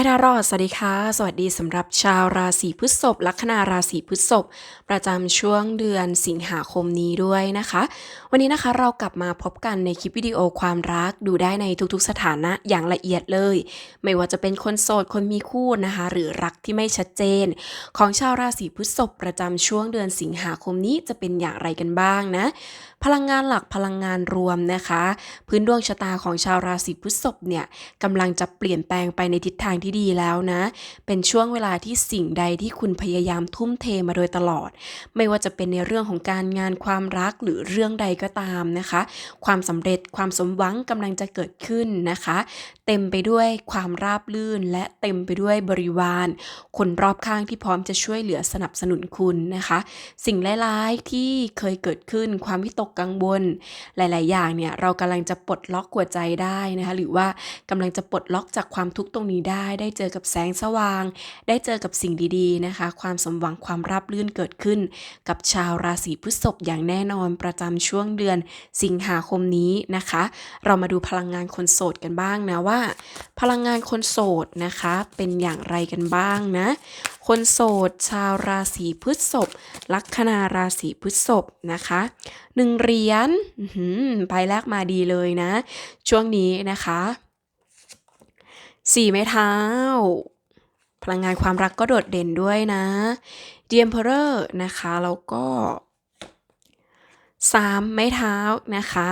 ไม่ทารอดสวัสดีค่ะ สวัสดีสำหรับชาวราศีพฤษภลัคนาราศีพฤษภประจำช่วงเดือนสิงหาคมนี้ด้วยนะคะ วันนี้นะคะเรากลับมาพบกันในคลิปวิดีโอความรักดูได้ในทุกๆสถานะอย่างละเอียดเลย ไม่ว่าจะเป็นคนโสดคนมีคู่นะคะ หรือรักที่ไม่ชัดเจน ของชาวราศีพฤษภประจำช่วงเดือนสิงหาคมนี้จะเป็นอย่างไรกันบ้างนะ พลังงานหลักพลังงานรวมนะคะ พื้นดวงชะตาของชาวราศีพฤษภเนี่ยกำลังจะเปลี่ยนแปลงไปในทิศทางที่ดีแล้วนะ เป็นช่วงเวลาที่สิ่งใดที่คุณพยายามทุ่มเทมาโดยตลอด ไม่ว่าจะเป็นในเรื่องของการงานความรักหรือเรื่องใดก็ตามนะคะ ความสำเร็จความสมหวังกำลังจะเกิดขึ้นนะคะ เต็มไปด้วยความราบรื่น และเต็มไปด้วยบริวาร คนรอบข้างที่พร้อมจะช่วยเหลือสนับสนุนคุณนะคะ สิ่งร้ายๆที่เคยเกิดขึ้นความวิตกกังวล หลาย ๆ อย่างเนี่ยเรากำลังจะปลดล็อกหัวใจได้นะคะหรือว่ากำลังจะปลดล็อกจากความทุกข์ตรงนี้ได้ ได้เจอกับแสงสว่าง ได้เจอกับสิ่งดีๆนะคะ ความสมหวังความราบรื่นเกิดขึ้น กับชาวราศีพฤษภอย่างแน่นอนประจำช่วงเดือน สิงหาคมนี้นะคะ เรามาดูพลังงานคนโสดกันบ้างนะว่า พลังงานคนโสดนะคะเป็นอย่างไรกันบ้างนะคนโสด ชาวราศีพฤษภลัคนาราศีพฤษภนะคะหนึ่งเหรียญอื้อหือใบแรกมาดีเลยนะ ช่วงนี้นะคะสี่ไม้เท้า พลังงานความรักก็โดดเด่นด้วยนะ The Emperor นะคะ แล้วก็สามไม้เท้านะคะ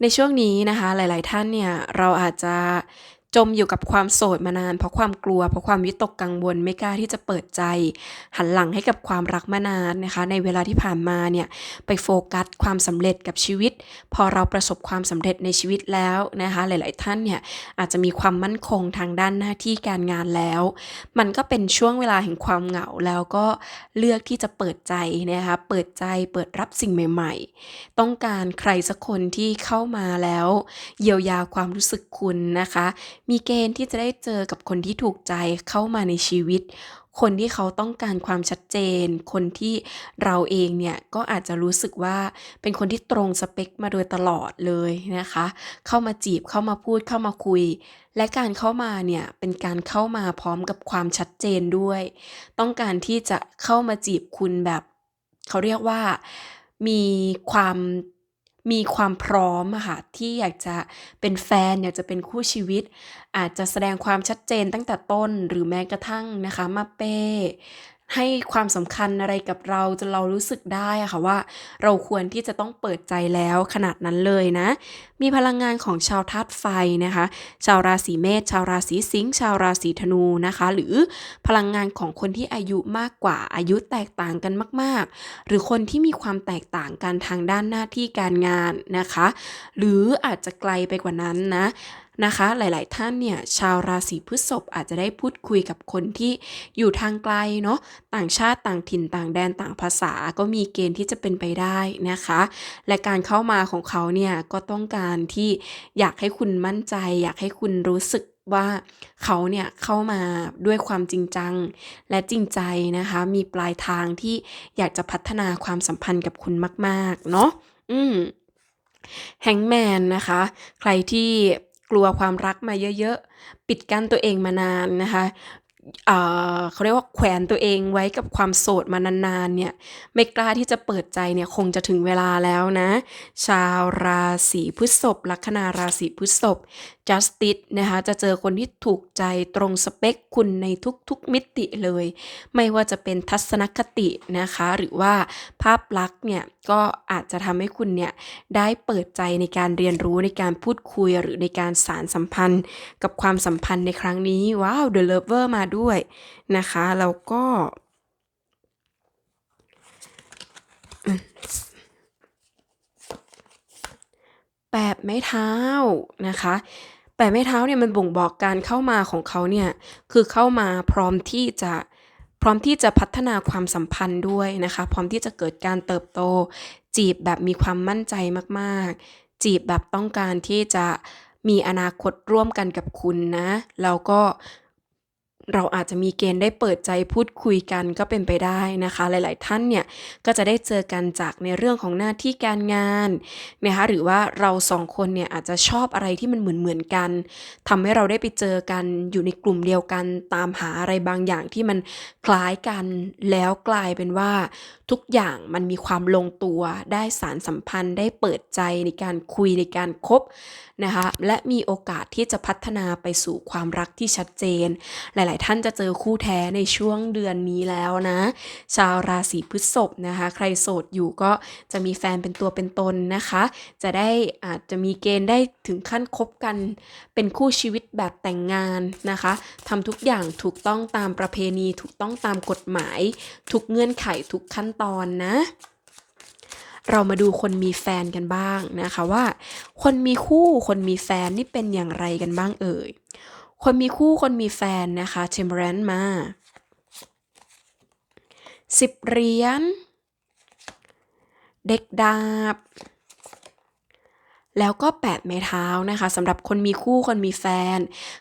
ในช่วงนี้นะคะหลาย ๆ ท่านเนี่ยเราอาจจะ จมอยู่กับความโสดมานาน เพราะความกลัว เพราะความวิตกกังวลไม่กล้าที่จะเปิดใจ หันหลังให้กับความรักมานานนะคะ ในเวลาที่ผ่านมาเนี่ยไปโฟกัสความสำเร็จกับชีวิต พอเราประสบความสำเร็จในชีวิตแล้วนะคะ หลาย ๆ ท่านเนี่ยอาจจะมีความมั่นคงทางด้านหน้าที่การงานแล้ว มันก็เป็นช่วงเวลาแห่งความเหงาแล้วก็เลือกที่จะเปิดใจนะคะเปิดใจเปิดรับสิ่งใหม่ ๆ ต้องการใครสักคนที่เข้ามาแล้ว เยียวยาความรู้สึกคุณนะคะมีเกณฑ์ที่จะได้เจอกับคนที่ถูกใจเข้ามาในชีวิต คนที่เขาต้องการความชัดเจน คนที่เราเองเนี่ยก็อาจจะรู้สึกว่าเป็นคนที่ตรงสเปคมาโดยตลอดเลยนะคะ เข้ามาจีบเข้ามาพูดเข้ามาคุย และการเข้ามาเนี่ยเป็นการเข้ามาพร้อมกับความชัดเจนด้วย ต้องการที่จะเข้ามาจีบคุณแบบ เขาเรียกว่ามีความ มีความพร้อมอะค่ะที่อยากจะเป็นแฟนอยากจะเป็นคู่ชีวิต อาจจะแสดงความชัดเจนตั้งแต่ต้น หรือแม้กระทั่งนะคะมาเป้ ให้ความสำคัญอะไรกับเราจนเรารู้สึกได้อะค่ะว่า เราควรที่จะต้องเปิดใจแล้วขนาดนั้นเลยนะ มีพลังงานของชาวธาตุไฟนะคะ ชาวราศีเมษชาวราศีสิงห์ชาวราศีธนูนะคะ หรือพลังงานของคนที่อายุมากกว่าอายุแตกต่างกันมาก ๆ หรือคนที่มีความแตกต่างกันทางด้านหน้าที่การงานนะคะ หรืออาจจะไกลไปกว่านั้นนะ นะคะ หลาย ๆ ท่านเนี่ยชาวราศีพฤษภอาจจะได้พูดคุยกับคนที่อยู่ทางไกลเนาะต่างชาติต่างถิ่นต่างแดนต่างภาษาก็มีเกณฑ์ที่จะเป็นไปได้นะคะ และการเข้ามาของเขาเนี่ยก็ต้องการที่อยากให้คุณมั่นใจ อยากให้คุณรู้สึกว่าเขาเนี่ยเข้ามาด้วยความจริงจัง และจริงใจนะคะ มีปลายทางที่อยากจะพัฒนาความสัมพันธ์กับคุณมาก ๆ เนาะอืมแฮงแมนนะคะ ใครที่ กลัวความรักมาเยอะๆ ปิดกั้นตัวเองมานานนะคะ เขาเรียกว่าแขวนตัวเองไว้กับความโสดมานานๆเนี่ยไม่กล้าที่จะเปิดใจเนี่ยคงจะถึงเวลาแล้วนะ ชาวราศีพฤษภลัคนาราศีพฤษภ justice นะคะจะเจอคนที่ถูกใจตรงสเปคคุณในทุกๆมิติเลย ไม่ว่าจะเป็นทัศนคตินะคะ หรือว่าภาพลักษณ์เนี่ยก็อาจจะทำให้คุณเนี่ยได้เปิดใจในการเรียนรู้ในการพูดคุยหรือในการสารสัมพันธ์ กับความสัมพันธ์ในครั้งนี้ว้าว The Lover มาด้วยนะคะแล้วก็แปดไม้เท้านะคะแปดไม้เท้าเนี่ยมันบ่งบอกการเข้ามาของเขาเนี่ยคือเข้ามาพร้อมที่จะพร้อมที่จะพัฒนาความสัมพันธ์ด้วยนะคะ พร้อมที่จะเกิดการเติบโต จีบแบบมีความมั่นใจมากๆ จีบแบบต้องการที่จะมีอนาคตร่วมกันกับคุณนะ แล้วก็ เราอาจจะมีเกณฑ์ได้เปิดใจพูดคุยกันก็เป็นไปได้นะคะ หลาย ๆ ท่านเนี่ยก็จะได้เจอกันจากในเรื่องของหน้าที่การงานนะคะหรือว่าเราสองคนเนี่ยอาจจะชอบอะไรที่มันเหมือนเหมือนกันทำให้เราได้ไปเจอกันอยู่ในกลุ่มเดียวกัน ตามหาอะไรบางอย่างที่มันคล้ายกันแล้วกลายเป็นว่า ทุกอย่างมันมีความลงตัวได้สารสัมพันธ์ได้เปิดใจในการคุยในการคบนะคะและมีโอกาสที่จะพัฒนาไปสู่ความรักที่ชัดเจน หลายๆท่านจะเจอคู่แท้ในช่วงเดือนนี้แล้วนะ ชาวราศีพฤษภนะคะ ใครโสดอยู่ก็จะมีแฟนเป็นตัวเป็นตนนะคะ จะได้อาจจะมีเกณฑ์ได้ถึงขั้นคบกันเป็นคู่ชีวิตแบบแต่งงานนะคะทำทุกอย่างถูกต้องตามประเพณีถูกต้องตามกฎหมาย ทุกเงื่อนไขทุกขั้นตอนนะเรามาดูคนมีแฟนกันบ้างนะคะว่า คนมีคู่คนมีแฟนนี่เป็นอย่างไรกันบ้างเอ่ย คนมีคู่คนมีแฟนนะคะเทมเ r รนมาสิบเหรียญ เด็กดาบ แล้วก็แปดไม้เท้านะคะสำหรับคนมีคู่คนมีแฟน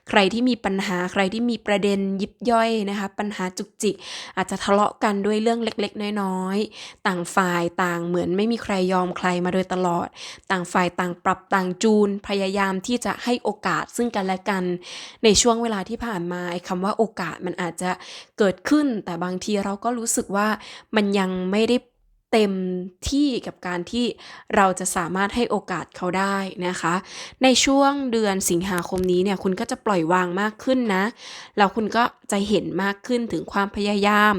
ใครที่มีปัญหาใครที่มีประเด็นยิบย่อยนะคะ ปัญหาจุกจิก อาจจะทะเลาะกันด้วยเรื่องเล็กๆ น้อยๆ ต่างฝ่ายต่างเหมือนไม่มีใครยอมใครมาโดยตลอด ต่างฝ่ายต่างปรับต่างจูน พยายามที่จะให้โอกาสซึ่งกันและกัน ในช่วงเวลาที่ผ่านมาไอ้คำว่าโอกาสมันอาจจะเกิดขึ้น แต่บางทีเราก็รู้สึกว่ามันยังไม่ได้ เต็มที่กับการที่เราจะสามารถให้โอกาสเขาได้นะคะ ในช่วงเดือนสิงหาคมนี้เนี่ยคุณก็จะปล่อยวางมากขึ้นนะแล้วคุณก็จะเห็นมากขึ้นถึงความพยายาม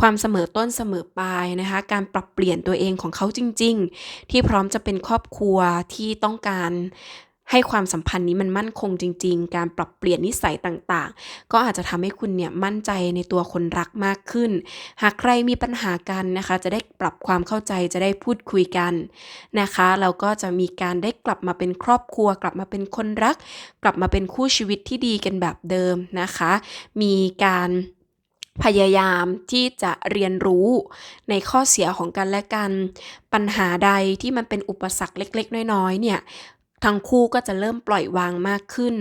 ความเสมอต้นเสมอปลายนะคะ การปรับเปลี่ยนตัวเองของเขาจริง ๆ ที่พร้อมจะเป็นครอบครัวที่ต้องการ ให้ความสัมพันธ์นี้มันมั่นคงจริง ๆ การปรับเปลี่ยนนิสัยต่างๆ ก็อาจจะทำให้คุณเนี่ยมั่นใจในตัวคนรักมากขึ้น หากใครมีปัญหากันนะคะ จะได้ปรับความเข้าใจจะได้พูดคุยกันนะคะแล้วก็จะมีการได้กลับมาเป็นครอบครัว กลับมาเป็นคนรัก กลับมาเป็นคู่ชีวิตที่ดีกันแบบเดิมนะคะ มีการพยายามที่จะเรียนรู้ในข้อเสียของกันและกัน ปัญหาใดที่มันเป็นอุปสรรคเล็ก ๆ น้อย ๆ เนี่ย ทั้งคู่ก็จะเริ่มปล่อยวางมากขึ้น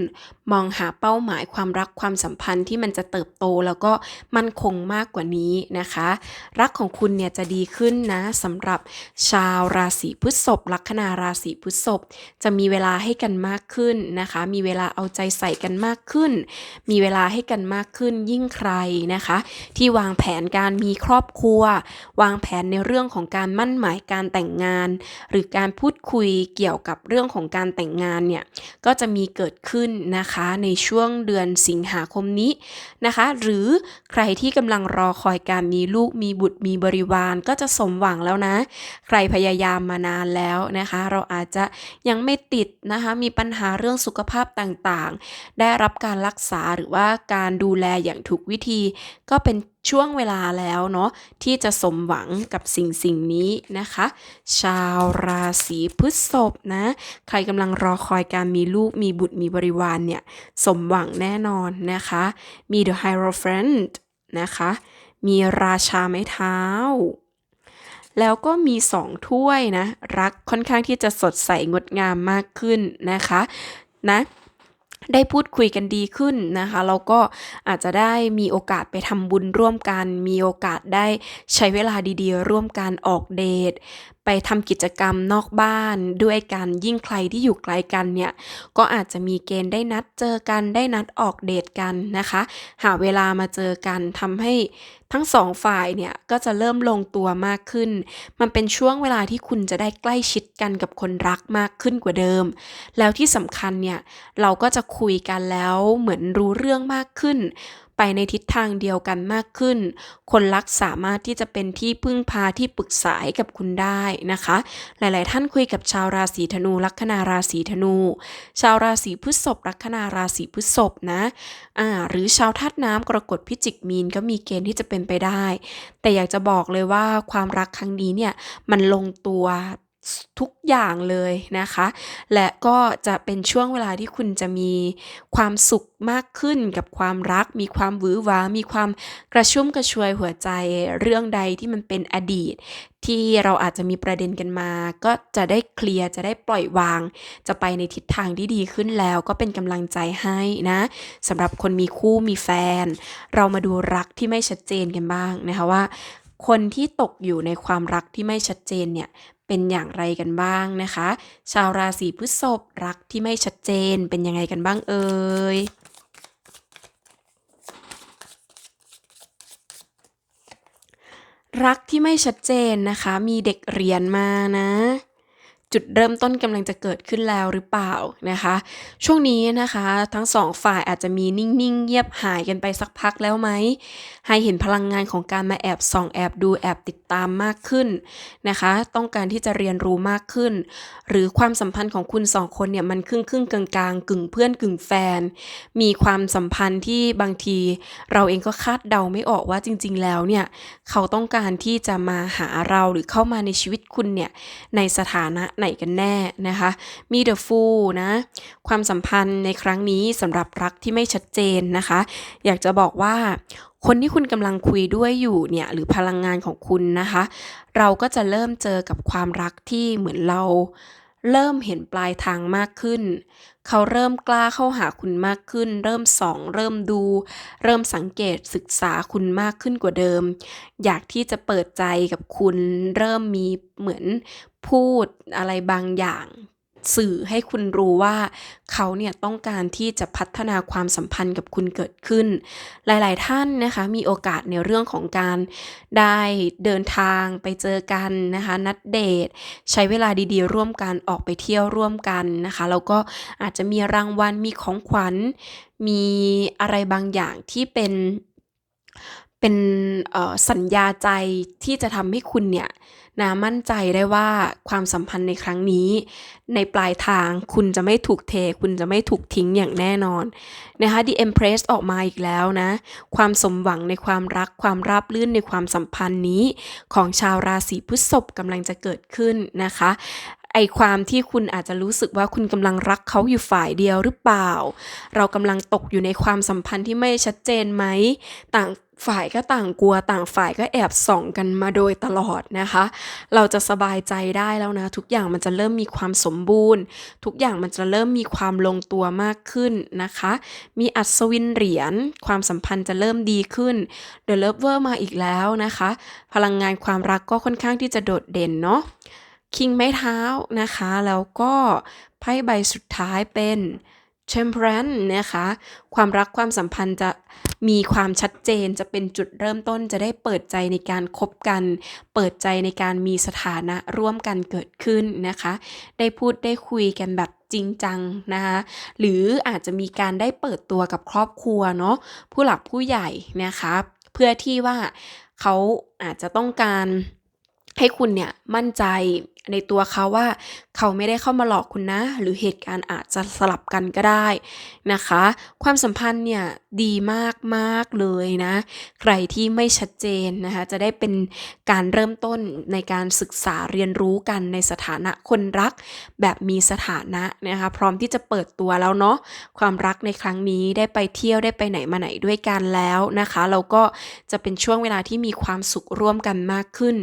มองหาเป้าหมายความรักความสัมพันธ์ที่มันจะเติบโตแล้วก็มั่นคงมากกว่านี้นะคะ รักของคุณเนี่ยจะดีขึ้นนะสำหรับชาวราศีพฤษภลัคนาราศีพฤษภจะมีเวลาให้กันมากขึ้นนะคะ มีเวลาเอาใจใส่กันมากขึ้น มีเวลาให้กันมากขึ้นยิ่งใครนะคะ ที่วางแผนการมีครอบครัว วางแผนในเรื่องของการมั่นหมายการแต่งงาน หรือการพูดคุยเกี่ยวกับเรื่องของการแต่งงานเนี่ยก็จะมีเกิดขึ้นนะคะในช่วงเดือนสิงหาคมนี้นะคะ หรือใครที่กำลังรอคอยการมีลูกมีบุตรมีบริวารก็จะสมหวังแล้วนะ ใครพยายามมานานแล้วนะคะ เราอาจจะยังไม่ติดนะคะมีปัญหาเรื่องสุขภาพต่างๆ ได้รับการรักษาหรือว่าการดูแลอย่างถูกวิธีก็เป็นช่วงเวลาแล้วเนาะที่จะสมหวังกับสิ่งสิ่งนี้นะคะ ชาวราศีพฤษภนะ ใครกำลังรอคอยการมีลูกมีบุตรมีบริวารเนี่ยสมหวังแน่นอนนะคะ มี The Hierophant นะคะ มีราชาไม้เท้า แล้วก็มีสองถ้วยนะ รักค่อนข้างที่จะสดใสงดงามมากขึ้นนะคะนะ ได้พูดคุยกันดีขึ้นนะคะแล้วก็อาจจะได้มีโอกาสไปทำบุญร่วมกัน มีโอกาสได้ใช้เวลาดีๆ ร่วมกันออกเดท ไปทำกิจกรรมนอกบ้านด้วยกัน ยิ่งใครที่อยู่ไกลกันเนี่ย ก็อาจจะมีเกณฑ์ได้นัดเจอกันได้นัดออกเดทกันนะคะ หาเวลามาเจอกันทำให้ทั้งสองฝ่ายเนี่ย ก็จะเริ่มลงตัวมากขึ้น มันเป็นช่วงเวลาที่คุณจะได้ใกล้ชิดกันกับคนรักมากขึ้นกว่าเดิม แล้วที่สำคัญเนี่ย เราก็จะคุยกันแล้วเหมือนรู้เรื่องมากขึ้น ไปในทิศทางเดียวกันมากขึ้น คนรักสามารถที่จะเป็นที่พึ่งพาที่ปรึกษาให้กับคุณได้นะคะ หลาย ๆ ท่านคุยกับชาวราศีธนูลัคนาราศีธนู ชาวราศีพฤษภลัคนาราศีพฤษภนะอ่าหรือชาวธาตุน้ำกรกฎพิจิกมีนก็มีเกณฑ์ที่จะเป็นไปได้ แต่อยากจะบอกเลยว่าความรักครั้งนี้เนี่ยมันลงตัว ทุกอย่างเลยนะคะ และก็จะเป็นช่วงเวลาที่คุณจะมีความสุขมากขึ้นกับความรัก มีความหวือหวา มีความกระชุ่มกระชวยหัวใจเรื่องใดที่มันเป็นอดีต ที่เราอาจจะมีประเด็นกันมา ก็จะได้เคลียร์จะได้ปล่อยวาง จะไปในทิศทางที่ดีขึ้นแล้ว ก็เป็นกำลังใจให้นะสำหรับคนมีคู่มีแฟน เรามาดูรักที่ไม่ชัดเจนกันบ้างนะคะว่าคนที่ตกอยู่ในความรักที่ไม่ชัดเจนเนี่ย เป็นอย่างไรกันบ้างนะคะ ชาวราศีพฤษภรักที่ไม่ชัดเจนเป็นยังไงกันบ้างเอ่ยรักที่ไม่ชัดเจนนะคะ มีเด็กเรียนมานะ จุดเริ่มต้นกำลังจะเกิดขึ้นแล้วหรือเปล่านะคะ ช่วงนี้นะคะ ทั้งสองฝ่ายอาจจะมีนิ่งๆเงียบหายกันไปสักพักแล้วไหมให้เห็นพลังงานของการมาแอบส่องแอบดูแอบติดตามมากขึ้นนะคะ ต้องการที่จะเรียนรู้มากขึ้น หรือความสัมพันธ์ของคุณสองคนเนี่ยมันครึ่งครึ่งๆกลางๆกึ่งเพื่อนกึ่งแฟน มีความสัมพันธ์ที่บางที เราเองก็คาดเดาไม่ออกว่าจริง ๆ แล้วเนี่ยเขาต้องการที่จะมาหาเราหรือเข้ามาในชีวิตคุณเนี่ยในสถานะไหนกันแน่นะคะ มีเดอะฟูนะความสัมพันธ์ในครั้งนี้สำหรับรักที่ไม่ชัดเจนนะคะ อยากจะบอกว่าคนที่คุณกำลังคุยด้วยอยู่เนี่ยหรือพลังงานของคุณนะคะ เราก็จะเริ่มเจอกับความรักที่เหมือนเรา เริ่มเห็นปลายทางมากขึ้น เขาเริ่มกล้าเข้าหาคุณมากขึ้น เริ่มส่อง เริ่มดู เริ่มสังเกตศึกษาคุณมากขึ้นกว่าเดิม อยากที่จะเปิดใจกับคุณ เริ่มมีเหมือนพูดอะไรบางอย่าง สื่อให้คุณรู้ว่าเขาเนี่ยต้องการที่จะพัฒนาความสัมพันธ์กับคุณเกิดขึ้น หลาย ๆ ท่านนะคะมีโอกาสในเรื่องของการได้เดินทางไปเจอกันนะคะนัดเดท ใช้เวลาดีๆ ร่วมกันออกไปเที่ยวร่วมกันนะคะแล้วก็อาจจะมีรางวัลมีของขวัญ มีอะไรบางอย่างที่เป็น เป็น เอ่อ สัญญาใจที่จะทำให้คุณเนี่ยนะมั่นใจได้ว่าความสัมพันธ์ในครั้งนี้ ในปลายทางคุณจะไม่ถูกเท คุณจะไม่ถูกทิ้งอย่างแน่นอนนะคะ The Empress ออกมาอีกแล้วนะ ความสมหวังในความรักความราบรื่นในความสัมพันธ์นี้ ของชาวราศีพฤษภกำลังจะเกิดขึ้นนะคะ อความที่คุณอาจจะรู้สึกว่าคุณกำลังรักเขาอยู่ฝ่ายเดียวหรือเปล่า เรากำลังตกอยู่ในความสัมพันธ์ที่ไม่ชัดเจนไหมต่างฝ่ายก็ต่างกลัวต่างฝ่ายก็แอบส่องกันมาโดยตลอดนะคะ เราจะสบายใจได้แล้วนะ ทุกอย่างมันจะเริ่มมีความสมบูรณ์ ทุกอย่างมันจะเริ่มมีความลงตัวมากขึ้นนะคะ มีอัศวินเหรียญความสัมพันธ์จะเริ่มดีขึ้น The Lover มาอีกแล้วนะคะ พลังงานความรักก็ค่อนข้างที่จะโดดเด่นเนาะ คิงไม้เท้านะคะ แล้วก็ไพ่ใบสุดท้ายเป็น Temperance นะคะ ความรักความสัมพันธ์จะมีความชัดเจนจะเป็นจุดเริ่มต้นจะได้เปิดใจในการคบกัน เปิดใจในการมีสถานะร่วมกันเกิดขึ้นนะคะ ได้พูดได้คุยกันแบบจริงจังนะคะหรืออาจจะมีการได้เปิดตัวกับครอบครัวเนาะผู้หลักผู้ใหญ่นะคะเพื่อที่ว่าเขาอาจจะต้องการให้คุณเนี่ยมั่นใจ ในตัวเขาว่า เขาไม่ได้เข้ามาหลอกคุณนะ หรือเหตุการณ์อาจจะสลับกันก็ได้นะคะ ความสัมพันธ์เนี่ยดีมากมากเลยนะ ใครที่ไม่ชัดเจนนะคะจะได้เป็นการเริ่มต้นในการศึกษาเรียนรู้กันในสถานะคนรัก แบบมีสถานะนะคะพร้อมที่จะเปิดตัวแล้วเนาะความรักในครั้งนี้ได้ไปเที่ยวได้ไปไหนมาไหนด้วยกันแล้วนะคะแล้วก็จะเป็นช่วงเวลาที่มีความสุขร่วมกันมากขึ้น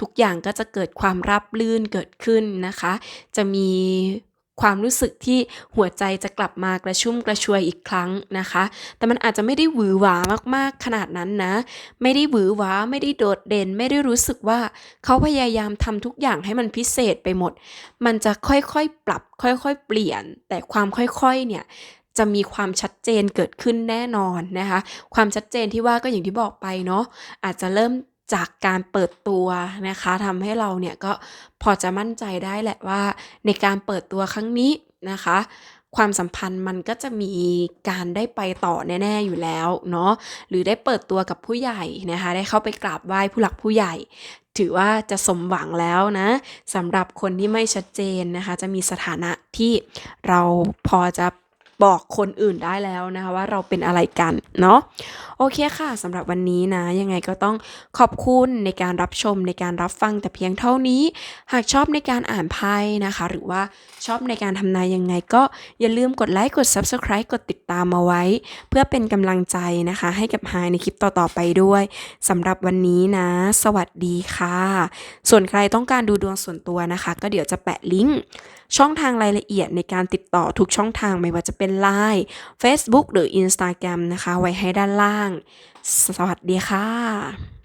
ทุกอย่างก็จะเกิดความราบรื่นเกิดขึ้นนะคะ จะมีความรู้สึกที่หัวใจจะกลับมากระชุ่มกระชวยอีกครั้งนะคะ แต่มันอาจจะไม่ได้หวือหวามากๆขนาดนั้นนะ ไม่ได้หวือหวาไม่ได้โดดเด่น ไม่ได้รู้สึกว่าเขาพยายามทำทุกอย่างให้มันพิเศษไปหมด มันจะค่อยๆปรับ ค่อยๆ เปลี่ยน แต่ความค่อยๆ เนี่ยจะมีความชัดเจนเกิดขึ้นแน่นอนนะคะ ความชัดเจนที่ว่าก็อย่างที่บอกไปเนาะอาจจะเริ่ม จากการเปิดตัวนะคะทำให้เราเนี่ยก็พอจะมั่นใจได้แหละว่าในการเปิดตัวครั้งนี้นะคะ ความสัมพันธ์มันก็จะมีการได้ไปต่อแน่ ๆอยู่แล้วเนาะหรือได้เปิดตัวกับผู้ใหญ่นะคะ ได้เข้าไปกราบไหว้ผู้หลักผู้ใหญ่ ถือว่าจะสมหวังแล้วนะสำหรับคนที่ไม่ชัดเจนนะคะ จะมีสถานะที่เราพอจะ บอกคนอื่นได้แล้วนะคะว่าเราเป็นอะไรกันเนาะโอเคค่ะสำหรับวันนี้นะยังไงก็ต้องขอบคุณในการรับชมในการรับฟังแต่เพียงเท่านี้ หากชอบในการอ่านไพ่นะคะ หรือว่าชอบในการทำนายยังไงก็อย่าลืมกดไลค์กด Subscribe กดติด ตามมาไว้ เพื่อเป็นกำลังใจนะคะ ให้กับไฮในคลิปต่อๆไปด้วยสำหรับวันนี้นะ สวัสดีค่ะ ส่วนใครต้องการดูดวงส่วนตัวนะคะ ก็เดี๋ยวจะแปะลิงก์ช่องทางรายละเอียดในการติดต่อทุกช่องทางไม่ว่าจะเป็น Line Facebook หรือ Instagram นะคะ ไว้ให้ด้านล่าง สวัสดีค่ะ